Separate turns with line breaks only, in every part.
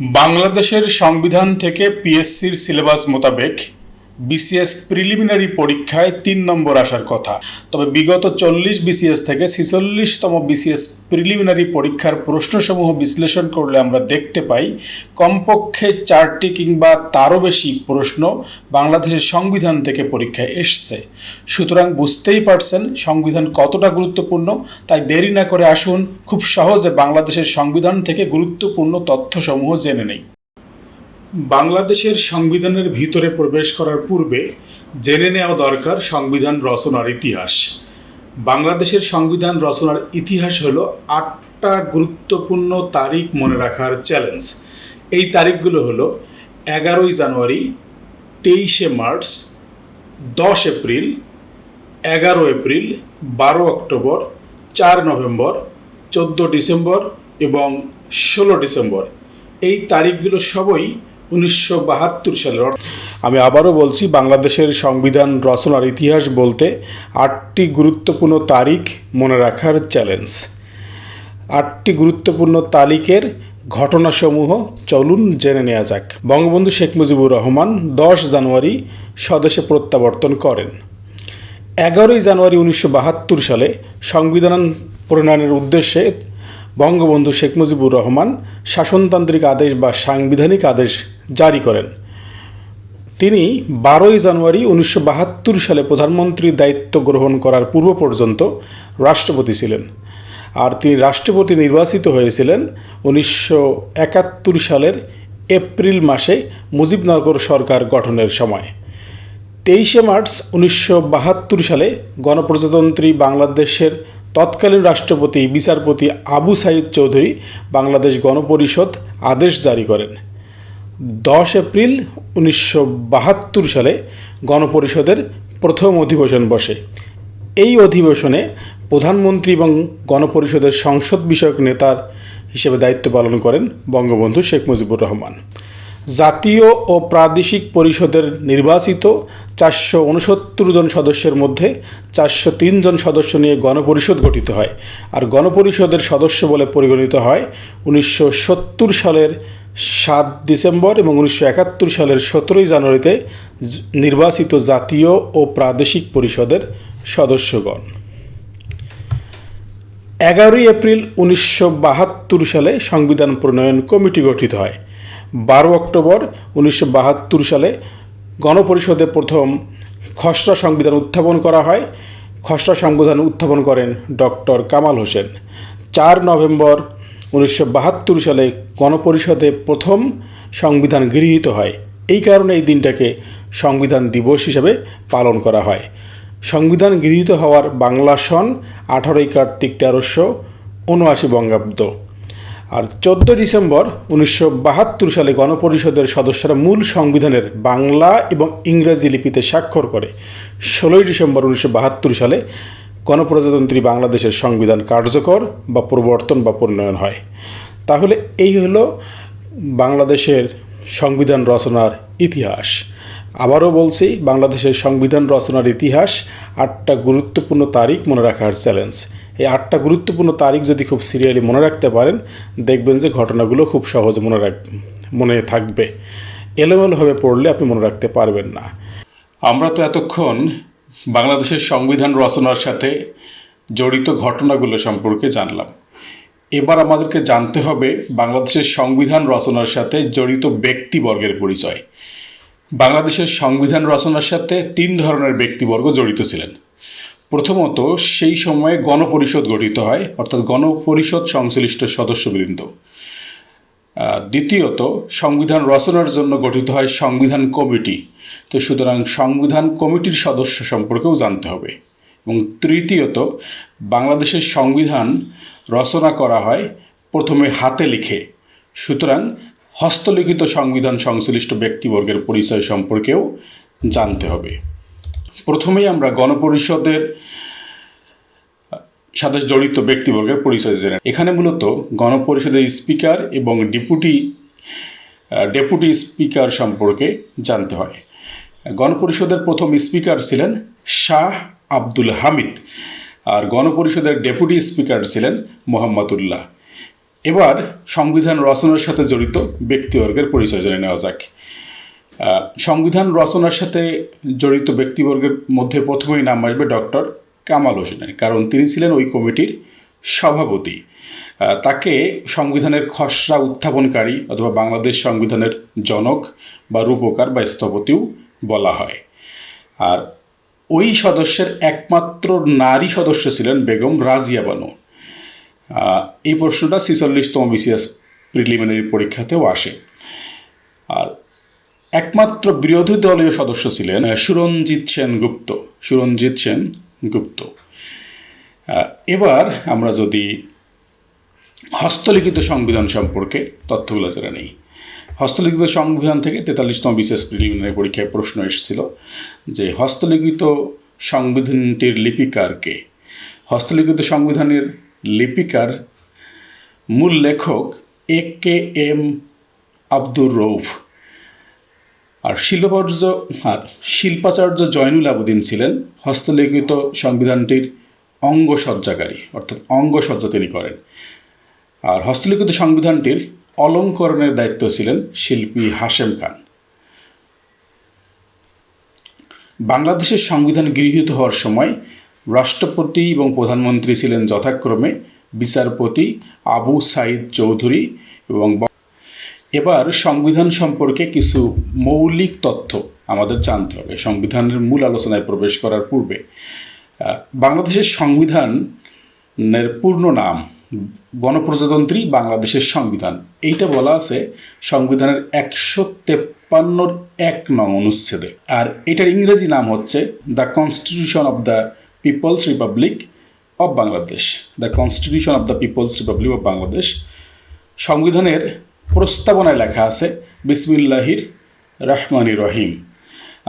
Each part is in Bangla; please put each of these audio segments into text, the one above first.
বাংলাদেশের সংবিধান থেকে পিএসসির সিলেবাস মোতাবেক বিসিএস প্রিলিমিনারি পরীক্ষায় তিন নম্বর আসার কথা। তবে বিগত চল্লিশ বিসিএস থেকে ছিচল্লিশতম বিসিএস প্রিলিমিনারি পরীক্ষার প্রশ্নসমূহ বিশ্লেষণ করলে আমরা দেখতে পাই, কমপক্ষে চারটি কিংবা তারও বেশি প্রশ্ন বাংলাদেশের সংবিধান থেকে পরীক্ষায় এসছে। সুতরাং বুঝতেই পারছেন সংবিধান কতটা গুরুত্বপূর্ণ, তাই দেরি না করে আসুন, খুব সহজে বাংলাদেশের সংবিধান থেকে গুরুত্বপূর্ণ তথ্যসমূহ জেনে নেই। বাংলাদেশের সংবিধানের ভিতরে প্রবেশ করার পূর্বে জেনে নেওয়া দরকার সংবিধান রচনার ইতিহাস। বাংলাদেশের সংবিধান রচনার ইতিহাস হলো আটটা গুরুত্বপূর্ণ তারিখ মনে রাখার চ্যালেঞ্জ এই তারিখগুলো হলো এগারোই জানুয়ারি, তেইশে মার্চ, দশ এপ্রিল, এগারো এপ্রিল, বারো অক্টোবর, চার নভেম্বর, চোদ্দ ডিসেম্বর এবং ষোলো ডিসেম্বর। এই তারিখগুলো সবই উনিশশো বাহাত্তর সালের আমি আবারও বলছি, বাংলাদেশের সংবিধান রচনার ইতিহাস বলতে আটটি গুরুত্বপূর্ণ তারিখ মনে রাখার চ্যালেঞ্জ। আটটি গুরুত্বপূর্ণ তারিখের ঘটনাসমূহ চলুন জেনে নেওয়া যাক। বঙ্গবন্ধু শেখ মুজিবুর রহমান দশ জানুয়ারি স্বদেশে প্রত্যাবর্তন করেন। এগারোই জানুয়ারি উনিশশো বাহাত্তর সালে সংবিধান প্রণয়নের উদ্দেশ্যে বঙ্গবন্ধু শেখ মুজিবুর রহমান শাসনতান্ত্রিক আদেশ বা সাংবিধানিক আদেশ জারি করেন। তিনি বারোই জানুয়ারি উনিশশো বাহাত্তর সালে প্রধানমন্ত্রীর দায়িত্ব গ্রহণ করার পূর্ব পর্যন্ত রাষ্ট্রপতি ছিলেন। আর তিনি রাষ্ট্রপতি নির্বাচিত হয়েছিলেন উনিশশো একাত্তর সালের এপ্রিল মাসে মুজিবনগর সরকার গঠনের সময়। তেইশে মার্চ উনিশশো বাহাত্তর সালে গণপ্রজাতন্ত্রী বাংলাদেশের তৎকালীন রাষ্ট্রপতি, বিচারপতি আবু সাইদ চৌধুরী বাংলাদেশ গণপরিষদ আদেশ জারি করেন। দশ এপ্রিল উনিশশো বাহাত্তর সালে গণপরিষদের প্রথম অধিবেশন বসে। এই অধিবেশনে প্রধানমন্ত্রী এবং গণপরিষদের সংসদ বিষয়ক নেতার হিসেবে দায়িত্ব পালন করেন বঙ্গবন্ধু শেখ মুজিবুর রহমান। জাতীয় ও প্রাদেশিক পরিষদের নির্বাচিত চারশো উনসত্তর জন সদস্যের মধ্যে চারশো তিন জন সদস্য নিয়ে গণপরিষদ গঠিত হয়। আর গণপরিষদের সদস্য বলে পরিগণিত হয় উনিশশো সত্তর সালের সাত ডিসেম্বর এবং উনিশশো একাত্তর সালের সতেরোই জানুয়ারিতে নির্বাচিত জাতীয় ও প্রাদেশিক পরিষদের সদস্যগণ। এগারোই এপ্রিল উনিশশো বাহাত্তর সালে সংবিধান প্রণয়ন কমিটি গঠিত হয়। বারো অক্টোবর উনিশশো বাহাত্তর সালে গণপরিষদে প্রথম খসড়া সংবিধান উত্থাপন করা হয়। খসড়া সংবিধান উত্থাপন করেন ডক্টর কামাল হোসেন। চার নভেম্বর উনিশশো বাহাত্তর সালে গণপরিষদে প্রথম সংবিধান গৃহীত হয়। এই কারণে এই দিনটাকে সংবিধান দিবস হিসেবে পালন করা হয়। সংবিধান গৃহীত হওয়ার বাংলা সন আঠারোই কার্তিক তেরোশো উনআশি বঙ্গাব্দ। আর চোদ্দ ডিসেম্বর উনিশশো বাহাত্তর সালে গণপরিষদের সদস্যরা মূল সংবিধানের বাংলা এবং ইংরেজি লিপিতে স্বাক্ষর করে। ষোলোই ডিসেম্বর উনিশশো বাহাত্তর সালে গণপ্রজাতন্ত্রী বাংলাদেশের সংবিধান কার্যকর বা প্রবর্তন বা প্রণয়ন হয়। তাহলে এই হলো বাংলাদেশের সংবিধান রচনার ইতিহাস। আবারও বলছি, বাংলাদেশের সংবিধান রচনার ইতিহাস আটটা গুরুত্বপূর্ণ তারিখ মনে রাখার চ্যালেঞ্জ। এই আটটা গুরুত্বপূর্ণ তারিখ যদি খুব সিরিয়ালি মনে রাখতে পারেন, দেখবেন যে ঘটনাগুলো খুব সহজে মনে রাখ, মনে থাকবে। এলোমেলোভাবে পড়লে আপনি মনে রাখতে পারবেন না। আমরা তো এতক্ষণ বাংলাদেশের সংবিধান রচনার সাথে জড়িত ঘটনাগুলো সম্পর্কে জানলাম। এবার আমাদেরকে জানতে হবে বাংলাদেশের সংবিধান রচনার সাথে জড়িত ব্যক্তিবর্গের পরিচয়। বাংলাদেশের সংবিধান রচনার সাথে তিন ধরনের ব্যক্তিবর্গ জড়িত ছিলেন। প্রথমত, সেই সময়ে গণপরিষদ গঠিত হয়, অর্থাৎ গণপরিষদ সংশ্লিষ্ট সদস্যবৃন্দ। দ্বিতীয়ত, সংবিধান রচনার জন্য গঠিত হয় সংবিধান কমিটি। তো সুতরাং সংবিধান কমিটির সদস্য সম্পর্কেও জানতে হবে। এবং তৃতীয়ত, বাংলাদেশের সংবিধান রচনা করা হয় প্রথমে হাতে লিখে। সুতরাং হস্তলিখিত সংবিধান সংশ্লিষ্ট ব্যক্তিবর্গের পরিচয় সম্পর্কেও জানতে হবে। প্রথমেই আমরা গণপরিষদের সাথে জড়িত ব্যক্তিবর্গের পরিচয় জেনে এখানে মূলত গণপরিষদের স্পিকার এবং ডেপুটি ডেপুটি স্পিকার সম্পর্কে জানতে হয়। গণপরিষদের প্রথম স্পিকার ছিলেন শাহ আব্দুল হামিদ আর গণপরিষদের ডেপুটি স্পিকার ছিলেন মোহাম্মদুল্লাহ। এবার সংবিধান রচনার সাথে জড়িত ব্যক্তিবর্গের পরিচয় জেনে নেওয়া যাক। সংবিধান রচনার সাথে জড়িত ব্যক্তিবর্গের মধ্যে প্রথমেই নাম আসবে ডক্টর কামাল হোসেনের, কারণ তিনি ছিলেন ওই কমিটির সভাপতি। তাকে সংবিধানের খসড়া উত্থাপনকারী অথবা বাংলাদেশ সংবিধানের জনক বা রূপকার বা স্থপতিও বলা হয়। আর ওই সদস্যের একমাত্র নারী সদস্য ছিলেন বেগম রাজিয়া বানু। এই প্রশ্নটা ছিচল্লিশতম বিসিএস প্রিলিমিনারি পরীক্ষাতেও আসে। আর একমাত্র বিরোধী দলীয় সদস্য ছিলেন সুরঞ্জিত সেন গুপ্ত সুরঞ্জিত সেন গুপ্ত। এবার আমরা যদি হস্তলিখিত সংবিধান সম্পর্কে তথ্যগুলো জেনে নেই। হস্তলিখিত সংবিধান থেকে তেতাল্লিশতম বিশেষ প্রিলিমিনারি পরীক্ষায় প্রশ্ন এসেছিল যে হস্তলিখিত সংবিধানটির লিপিকারকে, হস্তলিখিত সংবিধানের লিপিকার মূল লেখক A K M Abdur Rouf আর শিল্পাচার্য আর শিল্পাচার্য জয়নুল আবেদিন ছিলেন হস্তলিখিত সংবিধানটির অঙ্গসজ্জাকারী, অর্থাৎ অঙ্গসজ্জা তিনি করেন। আর হস্তলিখিত সংবিধানটির অলঙ্করণের দায়িত্ব ছিলেন শিল্পী হাশেম খান। বাংলাদেশের সংবিধান গৃহীত হওয়ার সময় রাষ্ট্রপতি এবং প্রধানমন্ত্রী ছিলেন যথাক্রমে বিচারপতি আবু সাইদ চৌধুরী এবং এবার সংবিধান সম্পর্কে কিছু মৌলিক তথ্য আমাদের জানতে হবে। সংবিধানের মূল আলোচনায় প্রবেশ করার পূর্বে বাংলাদেশের সংবিধানের পূর্ণ নাম, গণপ্রজাতন্ত্রী বাংলাদেশের সংবিধান। এইটা বলা আছে সংবিধানের একশো তেপ্পান্নর এক নং অনুচ্ছেদে। আর এটার ইংরেজি নাম হচ্ছে the constitution of the people's republic of Bangladesh. The constitution of the people's republic of Bangladesh. সংবিধানের প্রস্তাবনায় লেখা আছে, বিসমিল্লাহির রহমানি রহিম।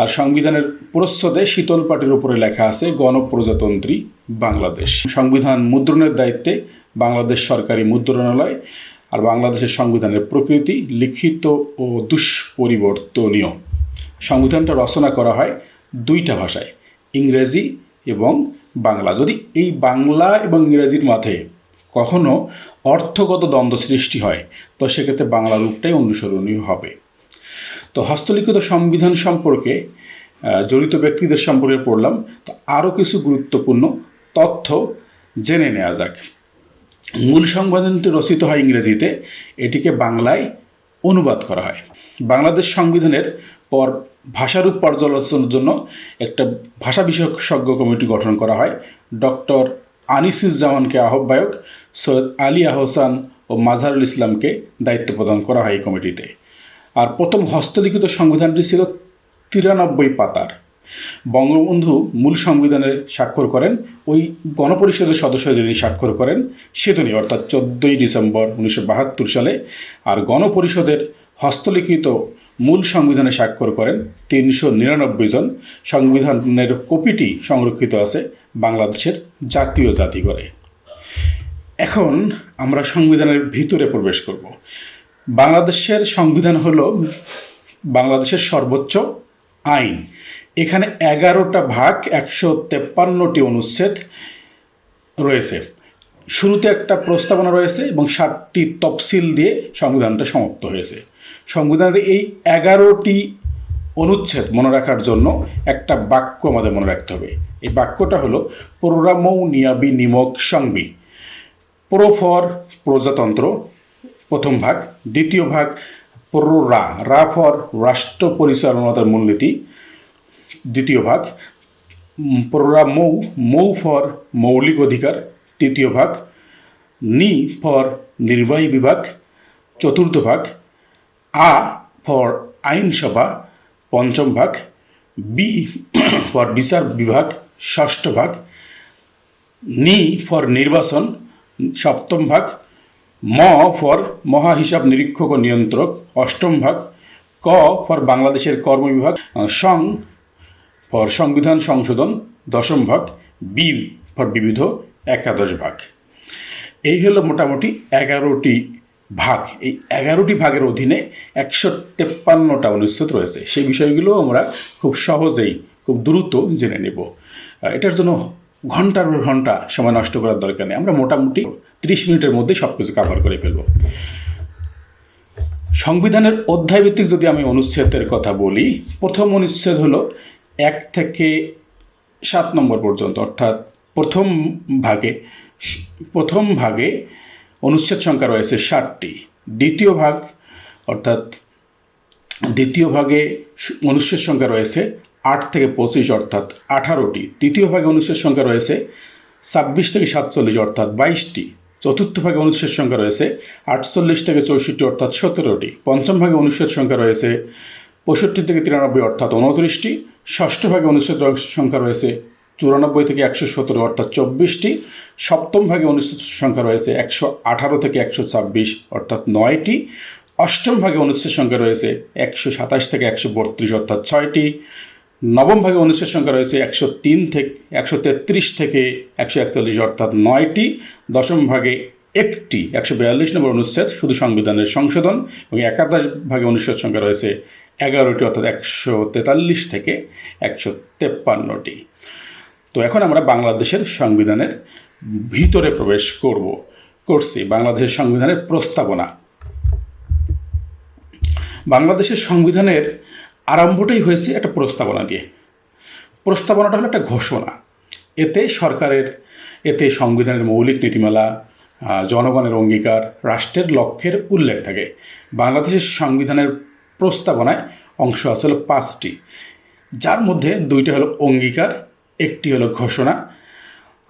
আর সংবিধানের প্রচ্ছদে শীতল পাটির উপরে লেখা আছে, গণপ্রজাতন্ত্রী বাংলাদেশ। সংবিধান মুদ্রণের দায়িত্বে বাংলাদেশ সরকারি মুদ্রণালয় আর বাংলাদেশের সংবিধানের প্রকৃতি লিখিত ও দুষ্পরিবর্তনীয়। সংবিধানটা রচনা করা হয় দুইটা ভাষায়, ইংরেজি এবং বাংলা। যদি এই বাংলা এবং ইংরেজির মাঝে কখনো অর্থগত দ্বন্দ্ব সৃষ্টি হয়, তো সেক্ষেত্রে বাংলা রূপটাই অনুসরণীয় হবে। তো হস্তলিখিত সংবিধান সম্পর্কে জড়িত ব্যক্তিদের সম্পর্কে পড়লাম, তো আরও কিছু গুরুত্বপূর্ণ তথ্য জেনে নেওয়া যাক। মূল সংবিধানটি রচিত হয় ইংরেজিতে, এটিকে বাংলায় অনুবাদ করা হয়। বাংলাদেশ সংবিধানের পর ভাষারূপ পর্যালোচনার জন্য একটা ভাষা বিশেষজ্ঞ কমিটি গঠন করা হয়, ডক্টর আনিসুজ্জামানকে আহ্বায়ক সৈয়দ আলী আহসান ও মাজহারুল ইসলামকে দায়িত্ব প্রদান করা হয় এই কমিটিতে। আর প্রথম হস্তলিখিত সংবিধানটি ছিল তিরানব্বই পাতার। বঙ্গবন্ধু মূল সংবিধানে স্বাক্ষর করেন, ওই গণপরিষদের সদস্য যিনি স্বাক্ষর করেন সেদিনই অর্থাৎ চোদ্দোই ডিসেম্বর উনিশশো বাহাত্তর সালে। আর গণপরিষদের হস্তলিখিত মূল সংবিধানে স্বাক্ষর করেন তিনশো নিরানব্বই জন। সংবিধানের কপিটি সংরক্ষিত আছে বাংলাদেশের জাতীয় জাতিঘরে এখন আমরা সংবিধানের ভিতরে প্রবেশ করব। বাংলাদেশের সংবিধান হলো বাংলাদেশের সর্বোচ্চ আইন। এখানে এগারোটা ভাগ, একশো তেপ্পান্নটি অনুচ্ছেদ রয়েছে। শুরুতে একটা প্রস্তাবনা রয়েছে এবং সাতটি তফসিল দিয়ে সংবিধানটা সমাপ্ত হয়েছে। সংবিধানের এই এগারোটি অনুচ্ছেদ মনে রাখার জন্য একটা বাক্য আমাদের মনে রাখতে হবে। এই বাক্যটা হলো, প্রোগ্রামৌ নিয়াবি নিমক সংবি। প্রো ফর প্রজাতন্ত্র, প্রথম ভাগ। দ্বিতীয় ভাগ প্রো রা রা ফর রাষ্ট্র পরিচালনার মূলনীতি। দ্বিতীয় ভাগ প্রোরা মৌ মৌ ফর মৌলিক অধিকার। তৃতীয় ভাগ, নি ফর নির্বাহী বিভাগ, চতুর্থ ভাগ, আ ফর আইনসভা, পঞ্চম ভাগ, বি ফর বিচার বিভাগ, ষষ্ঠ ভাগ, নি ফর নির্বাচন, সপ্তম ভাগ, ম ফর মহা হিসাব নিরীক্ষক ও নিয়ন্ত্রক, অষ্টম ভাগ, ক ফর বাংলাদেশের কর্ম বিভাগ সং ফর সংবিধান সংশোধন, দশম ভাগ, বি ফর বিবিধ একাদশ ভাগ। এই হলো মোটামুটি এগারোটি ভাগ। এই এগারোটি ভাগের অধীনে একশো তেপ্পান্নটা অনুচ্ছেদ রয়েছে। সেই বিষয়গুলো আমরা খুব সহজেই, খুব দ্রুত জেনে নেব। এটার জন্য ঘণ্টার পর ঘণ্টা সময় নষ্ট করার দরকার নেই। আমরা মোটামুটি ত্রিশ মিনিটের মধ্যে সব কিছু কাভার করে ফেলব। সংবিধানের অধ্যায়ভিত্তিক যদি আমি অনুচ্ছেদের কথা বলি, প্রথম অনুচ্ছেদ হলো এক থেকে সাত নম্বর পর্যন্ত, অর্থাৎ প্রথম ভাগে প্রথম ভাগে অনুচ্ছেদ সংখ্যা রয়েছে ষাটটি। দ্বিতীয় ভাগ, অর্থাৎ দ্বিতীয় ভাগে অনুচ্ছেদ সংখ্যা রয়েছে আট থেকে পঁচিশ, অর্থাৎ আঠারোটি। তৃতীয় ভাগে অনুচ্ছেদ সংখ্যা রয়েছে ছাব্বিশ থেকে সাতচল্লিশ, অর্থাৎ বাইশটি। চতুর্থ ভাগে অনুচ্ছেদ সংখ্যা রয়েছে আটচল্লিশ থেকে চৌষট্টি, অর্থাৎ সতেরোটি। পঞ্চম ভাগে অনুচ্ছেদ সংখ্যা রয়েছে পঁয়ষট্টি থেকে তিরানব্বই, অর্থাৎ উনত্রিশটি। ষষ্ঠ ভাগে অনুচ্ছেদ সংখ্যা রয়েছে চুরানব্বই থেকে একশো সতেরো, অর্থাৎ চব্বিশটি। সপ্তম ভাগে অনুচ্ছেদ সংখ্যা রয়েছে একশো আঠারো থেকে একশো ছাব্বিশ, অর্থাৎ নয়টি। অষ্টম ভাগে অনুচ্ছেদ সংখ্যা রয়েছে একশো সাতাশ থেকে একশো বত্রিশ, অর্থাৎ ছয়টি। নবম ভাগে অনুচ্ছেদ সংখ্যা রয়েছে একশো তিন থেকে, একশো তেত্রিশ থেকে একশো একচল্লিশ, অর্থাৎ নয়টি। দশম ভাগে একটি, একশো বিয়াল্লিশ নম্বর অনুচ্ছেদ, শুধু সংবিধানের সংশোধন। এবং একাদশ ভাগে অনুচ্ছেদ সংখ্যা রয়েছে এগারোটি, অর্থাৎ একশো তেতাল্লিশ থেকে একশো তেপ্পান্নটি। তো এখন আমরা বাংলাদেশের সংবিধানের ভিতরে প্রবেশ করব, করছি, বাংলাদেশের সংবিধানের প্রস্তাবনা। বাংলাদেশের সংবিধানের আরম্ভটাই হয়েছে একটা প্রস্তাবনা দিয়ে। প্রস্তাবনাটা হলো একটা ঘোষণা। এতে সরকারের, এতে সংবিধানের মৌলিক নীতিমালা জনগণের অঙ্গীকার, রাষ্ট্রের লক্ষ্যের উল্লেখ থাকে। বাংলাদেশের সংবিধানের প্রস্তাবনায় অংশ আছে হলো পাঁচটি। যার মধ্যে দুইটা হলো অঙ্গীকার একটি হলো ঘোষণা,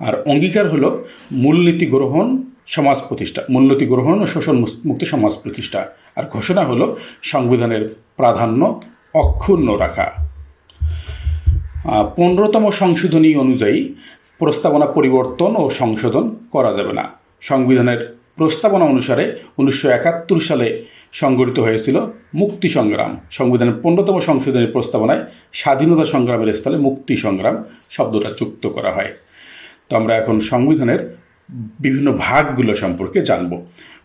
আর অঙ্গীকার হলো মূলনীতি গ্রহণ সমাজ প্রতিষ্ঠা, মূলনীতি গ্রহণ ও শোষণ মুক্ত সমাজ প্রতিষ্ঠা, আর ঘোষণা হলো সংবিধানের প্রাধান্য অক্ষুণ্ণ রাখা। পনেরোতম সংশোধনী অনুযায়ী প্রস্তাবনা পরিবর্তন ও সংশোধন করা যাবে না। সংবিধানের প্রস্তাবনা অনুসারে উনিশশো একাত্তর সালে সংগঠিত হয়েছিল মুক্তি সংগ্রাম। সংবিধানের পনেরোতম সংশোধনের প্রস্তাবনায় স্বাধীনতা সংগ্রামের স্থলে মুক্তি সংগ্রাম শব্দটা যুক্ত করা হয়। তো আমরা এখন সংবিধানের বিভিন্ন ভাগগুলো সম্পর্কে জানব।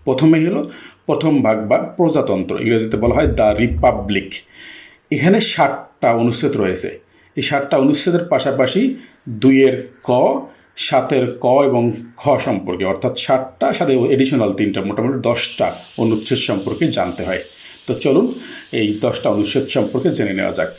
প্রথমেই হলো, প্রথম ভাগ বা প্রজাতন্ত্র, ইংরেজিতে বলা হয় দ্য রিপাবলিক। এখানে ষাটটা অনুচ্ছেদ রয়েছে। এই ষাটটা অনুচ্ছেদের পাশাপাশি দুইয়ের ক সাতের ক এবং খ সম্পর্কে, অর্থাৎ সাতটা, সাথে এডিশনাল তিনটা, মোটামুটি দশটা অনুচ্ছেদ সম্পর্কে জানতে হয়। তো চলুন এই দশটা অনুচ্ছেদ সম্পর্কে জেনে নেওয়া যাক।